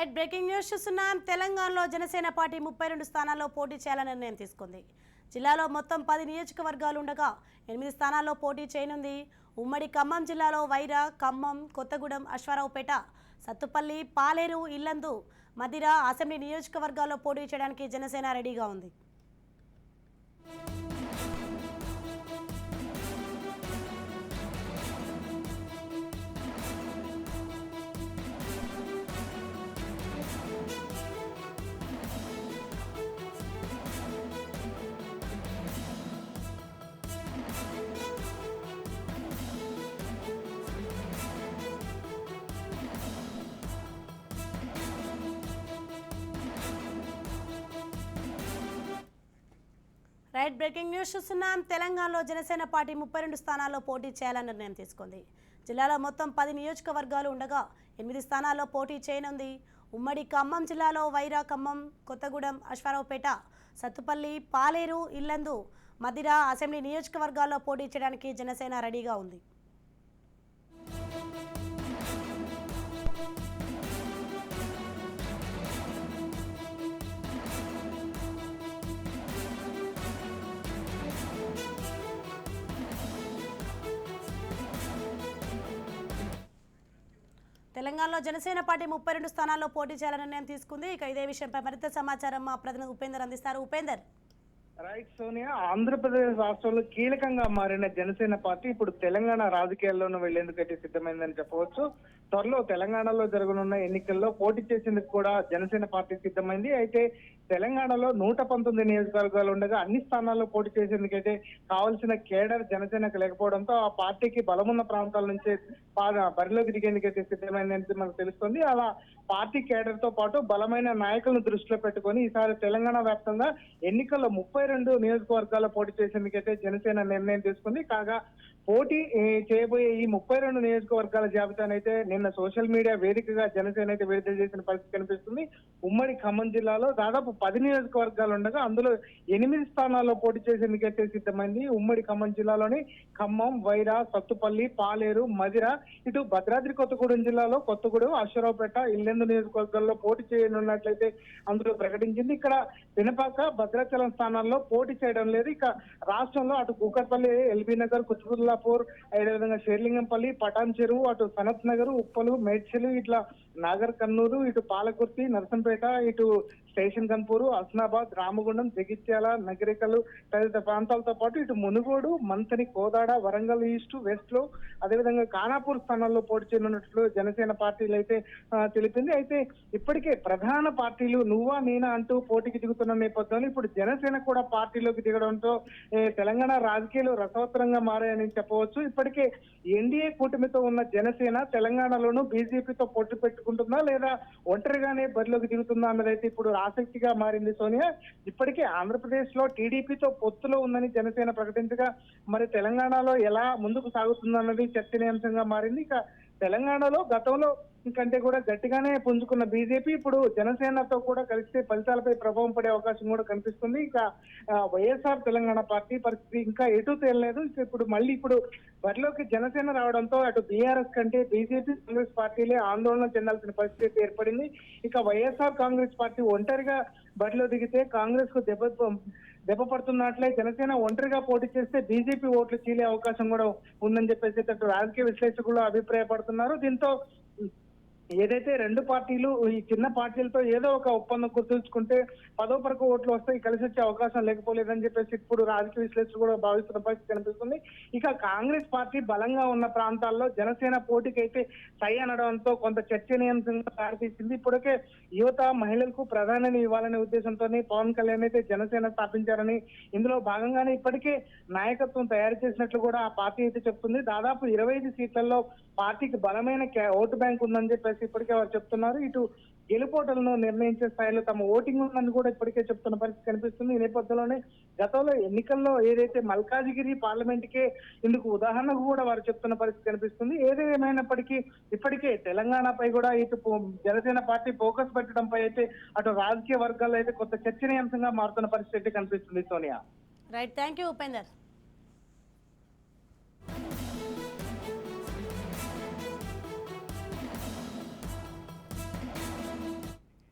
Right breaking news చూస్తున్నాం. తెలంగాణలో Janasena party ముప్పై రెండు స్థానాల్లో పోటీ చేయాలని నిర్ణయం తీసుకుంది. జిల్లాలో మొత్తం పది నియోజకవర్గాలు ఉండగా ఎనిమిది స్థానాల్లో పోటీ చేయనుంది. ఉమ్మడి ఖమ్మం జిల్లాలో వైరా ఖమ్మం కొత్తగూడెం అశ్వారావుపేట సత్తుపల్లి పాలేరు ఇల్లందు మదిర అసెంబ్లీ నియోజకవర్గాల్లో పోటీ చేయడానికి జనసేన రెడీగా ఉంది. రైట్ బ్రేకింగ్ న్యూస్ చూస్తున్నాం. తెలంగాణలో జనసేన పార్టీ ముప్పై రెండు స్థానాల్లో పోటీ చేయాలని నిర్ణయం తీసుకుంది. జిల్లాలో మొత్తం పది నియోజకవర్గాలు ఉండగా ఎనిమిది స్థానాల్లో పోటీ చేయనుంది. ఉమ్మడి ఖమ్మం జిల్లాలో వైరా ఖమ్మం కొత్తగూడెం అశ్వారావుపేట సత్తుపల్లి పాలేరు ఇల్లందు మదిర అసెంబ్లీ నియోజకవర్గాల్లో పోటీ చేయడానికి జనసేన రెడీగా ఉంది. తెలంగాణలో జనసేన పార్టీ ముప్పై రెండు స్థానాల్లో పోటీ చేయాలని నిర్ణయం తీసుకుంది. ఇక ఇదే విషయంపై మరింత సమాచారం మా ప్రతినిధి ఉపేందర్ అందిస్తారు. ఉపేందర్. రైట్ సోనియా. ఆంధ్రప్రదేశ్ రాష్ట్రంలో కీలకంగా మారిన జనసేన పార్టీ ఇప్పుడు తెలంగాణ రాజకీయాల్లోనూ వెళ్ళేందుకైతే సిద్ధమైందని చెప్పవచ్చు. త్వరలో తెలంగాణలో జరగనున్న ఎన్నికల్లో పోటీ చేసేందుకు కూడా జనసేన పార్టీ సిద్ధమైంది. అయితే తెలంగాణలో నూట పంతొమ్మిది నియోజకవర్గాలు ఉండగా అన్ని స్థానాల్లో పోటీ చేసేందుకైతే కావాల్సిన కేడర్ జనసేనకు లేకపోవడంతో ఆ పార్టీకి బలమున్న ప్రాంతాల నుంచే పా- బరిలోకి దిగేందుకైతే సిద్ధమైందని మనకు తెలుస్తుంది. అలా పార్టీ కేడర్తో పాటు బలమైన నాయకులను దృష్టిలో పెట్టుకొని ఈసారి తెలంగాణ వ్యాప్తంగా ఎన్నికల్లో ముప్పై రెండు నియోజకవర్గాల్లో పోటీ చేసేందుకైతే జనసేన నిర్ణయం తీసుకుంది. కాగా పోటీ చేయబోయే ఈ ముప్పై రెండు నియోజకవర్గాల జాబితానైతే నిన్న సోషల్ మీడియా వేదికగా జనసేన అయితే విడుదల చేసిన పరిస్థితి కనిపిస్తుంది. ఉమ్మడి ఖమ్మం జిల్లాలో దాదాపు పది నియోజకవర్గాలు ఉండగా అందులో ఎనిమిది స్థానాల్లో పోటీ చేసేందుకైతే సిద్ధమైంది. ఉమ్మడి ఖమ్మం జిల్లాలోని ఖమ్మం వైరా సత్తుపల్లి పాలేరు మదిర ఇటు భద్రాద్రి కొత్తగూడెం జిల్లాలో కొత్తగూడెం అశ్వరావుపేట ఇల్లెందు నియోజకవర్గాల్లో పోటీ చేయనున్నట్లయితే అందులో ప్రకటించింది. ఇక్కడ పినపాక భద్రాచలం స్థానాల్లో పోటీ చేయడం లేదు. ఇక రాష్ట్రంలో అటు కూకట్పల్లి ఎల్బీ నగర్ కుతుబుల్లాపూర్ అదేవిధంగా షేర్లింగంపల్లి పటాన్ చెరువు అటు సనత్ నగర్ ఉప్పలు మేడ్చలు ఇట్లా నాగర్ కన్నూరు ఇటు పాలకుర్తి నరసంపేట ఇటు స్టేషన్ కన్పూరు హస్నాబాద్ రామగుండం జగిత్యాల నగరికలు తదితర ప్రాంతాలతో పాటు ఇటు మునుగోడు మంతని కోదాడ వరంగల్ ఈస్ట్ వెస్ట్లో అదేవిధంగా ఖానాపూర్ స్థానాల్లో పోటీ చేయనున్నట్లు జనసేన పార్టీలు అయితే తెలిపింది అయితే ఇప్పటికే ప్రధాన పార్టీలు నువ్వా నేనా అంటూ పోటీకి దిగుతున్న నేపథ్యంలో ఇప్పుడు జనసేన కూడా పార్టీలోకి దిగడంతో తెలంగాణ రాజకీయాలు రసవత్తరంగా మారాయని చెప్పవచ్చు. ఇప్పటికే ఎన్డీఏ కూటమితో ఉన్న జనసేన తెలంగాణలోనూ బీజేపీతో పొట్టు పెట్టుకుంటుందా లేదా ఒంటరిగానే బరిలోకి దిగుతుందా అన్నదైతే ఇప్పుడు ఆసక్తిగా మారింది సోనియా. ఇప్పటికే ఆంధ్రప్రదేశ్లో టీడీపీతో పొత్తులో ఉందని జనసేన ప్రకటించగా మరి తెలంగాణలో ఎలా ముందుకు సాగుతుందన్నది చర్చనీయాంశంగా మారింది. ఇక తెలంగాణలో గతంలో కంటే కూడా గట్టిగానే పుంజుకున్న బీజేపీ ఇప్పుడు జనసేనతో కూడా కలిస్తే ఫలితాలపై ప్రభావం పడే అవకాశం కూడా కనిపిస్తుంది. ఇంకా వైఎస్ఆర్ తెలంగాణ పార్టీ పరిస్థితి ఇంకా ఎటు తేలలేదు. ఇప్పుడు మళ్ళీ ఇప్పుడు బరిలోకి జనసేన రావడంతో అటు బీఆర్ఎస్ కంటే బీజేపీ కాంగ్రెస్ పార్టీలే ఆందోళన చెందాల్సిన పరిస్థితి ఏర్పడింది. ఇక వైఎస్ఆర్ కాంగ్రెస్ పార్టీ ఒంటరిగా బరిలో దిగితే కాంగ్రెస్కు దెబ్బ దెబ్బపడుతున్నట్లే జనసేన ఒంటరిగా పోటీ చేస్తే బీజేపీ ఓట్లు చీలే అవకాశం కూడా ఉందని చెప్పేసి రాజకీయ విశ్లేషకులు అభిప్రాయపడుతున్నారు. దీంతో ఏదైతే రెండు పార్టీలు ఈ చిన్న పార్టీలతో ఏదో ఒక ఒప్పందం గుర్తుంచుకుంటే పదో పరకు ఓట్లు వస్తాయి కలిసి వచ్చే అవకాశం లేకపోలేదని చెప్పేసి ఇప్పుడు రాజకీయ విశ్లేషకులు కూడా భావిస్తున్న పరిస్థితి కనిపిస్తుంది. ఇక కాంగ్రెస్ పార్టీ బలంగా ఉన్న ప్రాంతాల్లో జనసేన పోటీకైతే సై అనడంతో కొంత చర్చనీయాంశంగా దారితీసింది ఇప్పటికే యువత మహిళలకు ప్రాధాన్యత ఇవ్వాలనే ఉద్దేశంతోనే పవన్ కళ్యాణ్ అయితే జనసేన స్థాపించారని ఇందులో భాగంగానే ఇప్పటికే నాయకత్వం తయారు చేసినట్లు కూడా ఆ పార్టీ అయితే చెప్తుంది. దాదాపు ఇరవై ఐదు సీట్లలో పార్టీకి బలమైన క్యా- ఓటు బ్యాంక్ ఉందని చెప్పేసి ఇప్పటికే వారు చెప్తున్నారు. ఇటు గెలుపోటలను నిర్ణయించే స్థాయిలో తమ ఓటింగ్ ఉందని కూడా ఇప్పటికే చెప్తున్న పరిస్థితి కనిపిస్తుంది. ఈ నేపథ్యంలోనే గతంలో ఎన్నికల్లో ఏదైతే మల్కాజిగిరి పార్లమెంట్కే ఇందుకు ఉదాహరణకు కూడా వారు చెప్తున్న పరిస్థితి కనిపిస్తుంది. ఏదేమైనప్పటికీ ఇప్పటికే తెలంగాణపై కూడా ఇటు జనసేన పార్టీ ఫోకస్ పెట్టడంపై అయితే అటు రాజకీయ వర్గాల్లో అయితే కొత్త చర్చనీయాంశంగా మారుతున్న పరిస్థితి అయితే కనిపిస్తుంది Sonia. Right thank you Upender.